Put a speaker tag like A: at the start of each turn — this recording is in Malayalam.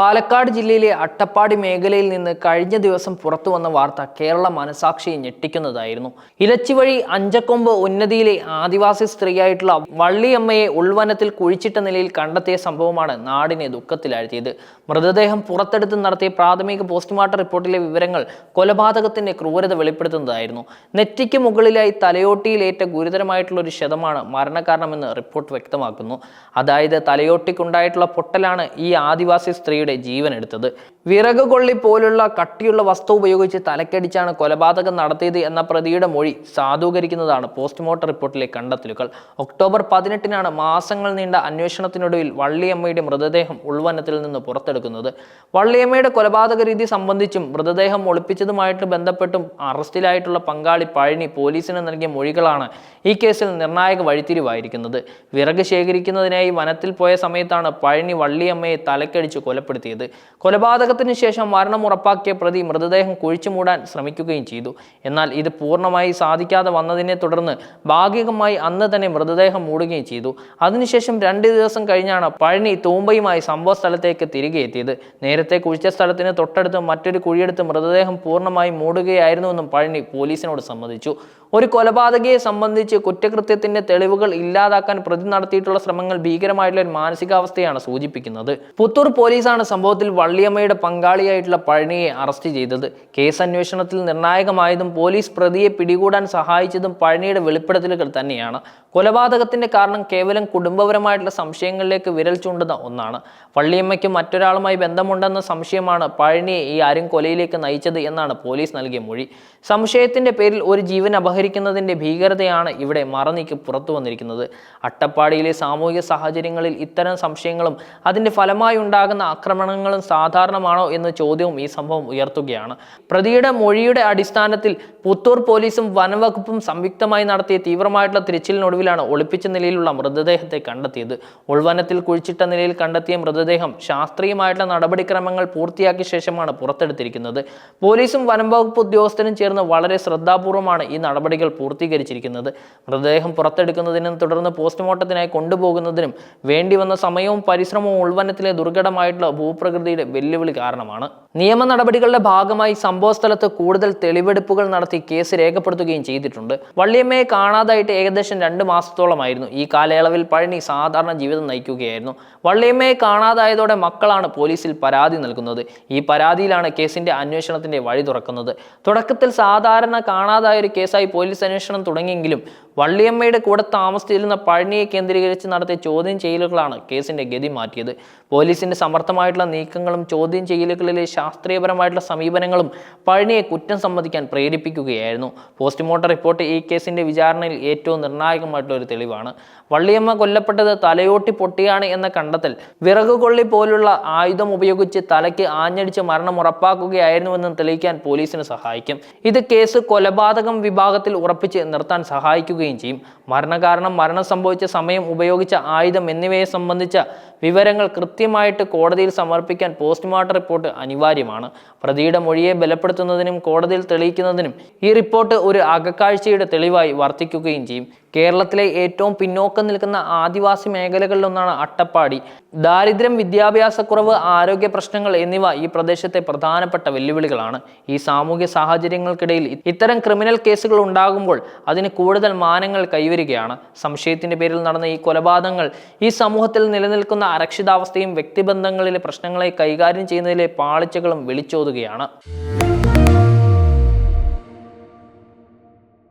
A: പാലക്കാട് ജില്ലയിലെ അട്ടപ്പാടി മേഖലയിൽ നിന്ന് കഴിഞ്ഞ ദിവസം പുറത്തു വന്ന വാർത്ത കേരള മനസാക്ഷിയെ ഞെട്ടിക്കുന്നതായിരുന്നു. ഇലച്ചി വഴി അഞ്ചക്കൊമ്പ് ഉന്നതിയിലെ ആദിവാസി സ്ത്രീയായിട്ടുള്ള വള്ളിയമ്മയെ ഉൾവനത്തിൽ കുഴിച്ചിട്ട നിലയിൽ കണ്ടെത്തിയ സംഭവമാണ് നാടിനെ ദുഃഖത്തിലാഴ്ത്തിയത്. മൃതദേഹം പുറത്തെടുത്ത് നടത്തിയ പ്രാഥമിക പോസ്റ്റ്മോർട്ടം റിപ്പോർട്ടിലെ വിവരങ്ങൾ കൊലപാതകത്തിന്റെ ക്രൂരത വെളിപ്പെടുത്തുന്നതായിരുന്നു. നെറ്റിക്ക് മുകളിലായി തലയോട്ടിയിലേറ്റ ഗുരുതരമായിട്ടുള്ള ഒരു ശതമാണ് മരണകാരണമെന്ന് റിപ്പോർട്ട് വ്യക്തമാക്കുന്നു. അതായത് തലയോട്ടിക്കുണ്ടായിട്ടുള്ള പൊട്ടലാണ് ഈ ആദിവാസി സ്ത്രീയുടെ ജീവൻ എടുത്തത്. വിറക് കൊള്ളി പോലുള്ള കട്ടിയുള്ള വസ്തു ഉപയോഗിച്ച് തലക്കടിച്ചാണ് കൊലപാതകം നടത്തിയത് എന്ന പ്രതിയുടെ മൊഴി സാധൂകരിക്കുന്നതാണ് പോസ്റ്റ്മോർട്ടം റിപ്പോർട്ടിലെ കണ്ടെത്തലുകൾ. ഒക്ടോബർ പതിനെട്ടിനാണ് മാസങ്ങൾ നീണ്ട അന്വേഷണത്തിനൊടുവിൽ വള്ളിയമ്മയുടെ മൃതദേഹം ഉൾവനത്തിൽ നിന്ന് പുറത്തെടുക്കുന്നത്. വള്ളിയമ്മയുടെ കൊലപാതക രീതി സംബന്ധിച്ചും മൃതദേഹം ഒളിപ്പിച്ചതുമായിട്ട് ബന്ധപ്പെട്ടും അറസ്റ്റിലായിട്ടുള്ള പങ്കാളി പഴനി പോലീസിന് നൽകിയ മൊഴികളാണ് ഈ കേസിൽ നിർണായക വഴിത്തിരിവായിരിക്കുന്നത്. വിറക് ശേഖരിക്കുന്നതിനായി വനത്തിൽ പോയ സമയത്താണ് പഴനി വള്ളിയമ്മയെ തലക്കടിച്ച് കൊലപ്പെടുത്തിയത് കൊലപാതകത്തിന് ശേഷം മരണം ഉറപ്പാക്കിയ പ്രതി മൃതദേഹം കുഴിച്ചു മൂടാൻ ശ്രമിക്കുകയും ചെയ്തു. എന്നാൽ ഇത് പൂർണമായി സാധിക്കാതെ വന്നതിനെ തുടർന്ന് ഭാഗികമായി അന്ന് തന്നെ മൃതദേഹം മൂടുകയും ചെയ്തു. അതിനുശേഷം രണ്ട് ദിവസം കഴിഞ്ഞാണ് പഴനി തൂമ്പയുമായി സംഭവ സ്ഥലത്തേക്ക് തിരികെ എത്തിയത്. നേരത്തെ കുഴിച്ച സ്ഥലത്തിന് തൊട്ടടുത്ത് മറ്റൊരു കുഴിയെടുത്ത് മൃതദേഹം പൂർണമായി മൂടുകയായിരുന്നുവെന്നും പഴനി പോലീസിനോട് സമ്മതിച്ചു. ഒരു കൊലപാതകയെ സംബന്ധിച്ച് കുറ്റകൃത്യത്തിന്റെ തെളിവുകൾ ഇല്ലാതാക്കാൻ പ്രതി നടത്തിയിട്ടുള്ള ശ്രമങ്ങൾ ഭീകരമായിട്ടുള്ള ഒരു മാനസികാവസ്ഥയാണ് സൂചിപ്പിക്കുന്നത്. പുത്തൂർ പോലീസാണ് സംഭവത്തിൽ വള്ളിയമ്മയുടെ പങ്കാളിയായിട്ടുള്ള പഴനിയെ അറസ്റ്റ് ചെയ്തത്. കേസ് അന്വേഷണത്തിൽ നിർണായകമായതും പോലീസ് പ്രതിയെ പിടികൂടാൻ സഹായിച്ചതും പഴനിയുടെ വെളിപ്പെടുത്തലുകൾ തന്നെയാണ്. കൊലപാതകത്തിന്റെ കാരണം കേവലം കുടുംബപരമായിട്ടുള്ള സംശയങ്ങളിലേക്ക് വിരൽ ചൂണ്ടുന്ന ഒന്നാണ്. വള്ളിയമ്മയ്ക്ക് മറ്റൊരാളുമായി ബന്ധമുണ്ടെന്ന സംശയമാണ് പഴനിയെ ഈ ആരും കൊലയിലേക്ക് നയിച്ചത് എന്നാണ് പോലീസ് നൽകിയ മൊഴി. സംശയത്തിന്റെ പേരിൽ ഒരു ജീവൻ അപഹരിക്കുന്നതിന്റെ ഭീകരതയാണ് ഇവിടെ മറനീക്കി പുറത്തു വന്നിരിക്കുന്നത്. അട്ടപ്പാടിയിലെ സാമൂഹിക സാഹചര്യങ്ങളിൽ ഇത്തരം സംശയങ്ങളും അതിന്റെ ഫലമായി ഉണ്ടാകുന്ന ആക്രമണങ്ങളും സാധാരണമാണോ എന്ന ചോദ്യവും ഈ സംഭവം ഉയർത്തുകയാണ്. പ്രതിയുടെ മൊഴിയുടെ അടിസ്ഥാനത്തിൽ പുത്തൂർ പോലീസും വനവകുപ്പും സംയുക്തമായി നടത്തിയ തീവ്രമായിട്ടുള്ള തിരച്ചിലിനൊടുവിലാണ് ഒളിപ്പിച്ച നിലയിലുള്ള മൃതദേഹത്തെ കണ്ടെത്തിയത്. ഉൾവനത്തിൽ കുഴിച്ചിട്ട നിലയിൽ കണ്ടെത്തിയ മൃതദേഹം ശാസ്ത്രീയമായിട്ടുള്ള നടപടിക്രമങ്ങൾ പൂർത്തിയാക്കിയ ശേഷമാണ് പുറത്തെടുത്തിരിക്കുന്നത്. പോലീസും വനംവകുപ്പ് ഉദ്യോഗസ്ഥരും ചേർന്ന് വളരെ ശ്രദ്ധാപൂർവമാണ് ഈ നടപടികൾ പൂർത്തീകരിച്ചിരിക്കുന്നത്. മൃതദേഹം പുറത്തെടുക്കുന്നതിനും തുടർന്ന് പോസ്റ്റ്മോർട്ടത്തിനായി കൊണ്ടുപോകുന്നതിനും വേണ്ടി വന്ന സമയവും പരിശ്രമവും ഉൾവനത്തിലെ ദുർഘടമായിട്ടുള്ള ഭൂപ്രകൃതിയുടെ വെല്ലുവിളി കാരണമാണ്. നിയമ നടപടികളുടെ ഭാഗമായി സംഭവ സ്ഥലത്ത് കൂടുതൽ തെളിവെടുപ്പുകൾ നടത്തി കേസ് രേഖപ്പെടുത്തുകയും ചെയ്തിട്ടുണ്ട്. വള്ളിയമ്മയെ കാണാതായിട്ട് ഏകദേശം രണ്ട് മാസത്തോളമായിരുന്നു. ഈ കാലയളവിൽ പഴനി സാധാരണ ജീവിതം നയിക്കുകയായിരുന്നു. വള്ളിയമ്മയെ കാണാതായതോടെ മക്കളാണ് പോലീസിൽ പരാതി നൽകുന്നത്. ഈ പരാതിയിലാണ് കേസിന്റെ അന്വേഷണത്തിന്റെ വഴി തുറക്കുന്നത്. തുടക്കത്തിൽ സാധാരണ കാണാതായ ഒരു കേസായി പോലീസ് അന്വേഷണം തുടങ്ങിയെങ്കിലും വള്ളിയമ്മയുടെ കൂടെ താമസിച്ചിരുന്ന പഴനിയെ കേന്ദ്രീകരിച്ച് നടത്തിയ ചോദ്യം ചെയ്യലുകളാണ് കേസിന്റെ ഗതി മാറ്റിയത്. പോലീസിന്റെ സമർത്ഥമായിട്ടുള്ള നീക്കങ്ങളും ചോദ്യം ചെയ്യലുകളിലെ ശാസ്ത്രീയപരമായിട്ടുള്ള സമീപനങ്ങളും പഴനിയെ കുറ്റം സമ്മതിക്കാൻ പ്രേരിപ്പിക്കുകയായിരുന്നു. പോസ്റ്റ്മോർട്ടം റിപ്പോർട്ട് ഈ കേസിന്റെ വിചാരണയിൽ ഏറ്റവും നിർണായകമായിട്ടുള്ള ഒരു തെളിവാണ്. വള്ളിയമ്മ കൊല്ലപ്പെട്ടത് തലയോട്ടി പൊട്ടിയാണ് എന്ന കണ്ടെത്തൽ വിറകുകൊള്ളി പോലുള്ള ആയുധം ഉപയോഗിച്ച് തലയ്ക്ക് ആഞ്ഞടിച്ച് മരണം ഉറപ്പാക്കുകയായിരുന്നുവെന്ന് തെളിയിക്കാൻ പോലീസിന് സഹായിക്കും. ഇത് കേസ് കൊലപാതകം വിഭാഗത്തിൽ ഉറപ്പിച്ച് നിർത്താൻ സഹായിക്കുകയും ചെയ്യും. മരണകാരണം മരണം സംഭവിച്ച സമയം ഉപയോഗിച്ച ആയുധം എന്നിവയെ സംബന്ധിച്ച വിവരങ്ങൾ കൃത്യമായിട്ട് കോടതിയിൽ സമർപ്പിക്കാൻ പോസ്റ്റ്മോർട്ടം റിപ്പോർട്ട് അനിവാര്യമാണ്. പ്രതിയുടെ മൊഴിയെ ബലപ്പെടുത്തുന്നതിനും കോടതിയിൽ തെളിയിക്കുന്നതിനും ഈ റിപ്പോർട്ട് ഒരു അകക്കാഴ്ചയുടെ തെളിവായി വർത്തിക്കുകയും ചെയ്യും. കേരളത്തിലെ ഏറ്റവും പിന്നോക്കം നിൽക്കുന്ന ആദിവാസി മേഖലകളിലൊന്നാണ് അട്ടപ്പാടി. ദാരിദ്ര്യം വിദ്യാഭ്യാസക്കുറവ് ആരോഗ്യ പ്രശ്നങ്ങൾ എന്നിവ ഈ പ്രദേശത്തെ പ്രധാനപ്പെട്ട വെല്ലുവിളികളാണ്. ഈ സാമൂഹ്യ സാഹചര്യങ്ങൾക്കിടയിൽ ഇത്തരം ക്രിമിനൽ കേസുകൾ ഉണ്ടാകുമ്പോൾ അതിന് കൂടുതൽ മാനങ്ങൾ കൈവരികയാണ്. സംശയത്തിന്റെ പേരിൽ നടന്ന ഈ കൊലപാതകങ്ങൾ ഈ സമൂഹത്തിൽ നിലനിൽക്കുന്ന അരക്ഷിതാവസ്ഥയും വ്യക്തിബന്ധങ്ങളിലെ പ്രശ്നങ്ങളെ കൈകാര്യം ചെയ്യുന്നതിലെ പാളിച്ചകളും വിളിച്ചോതുകയാണ്.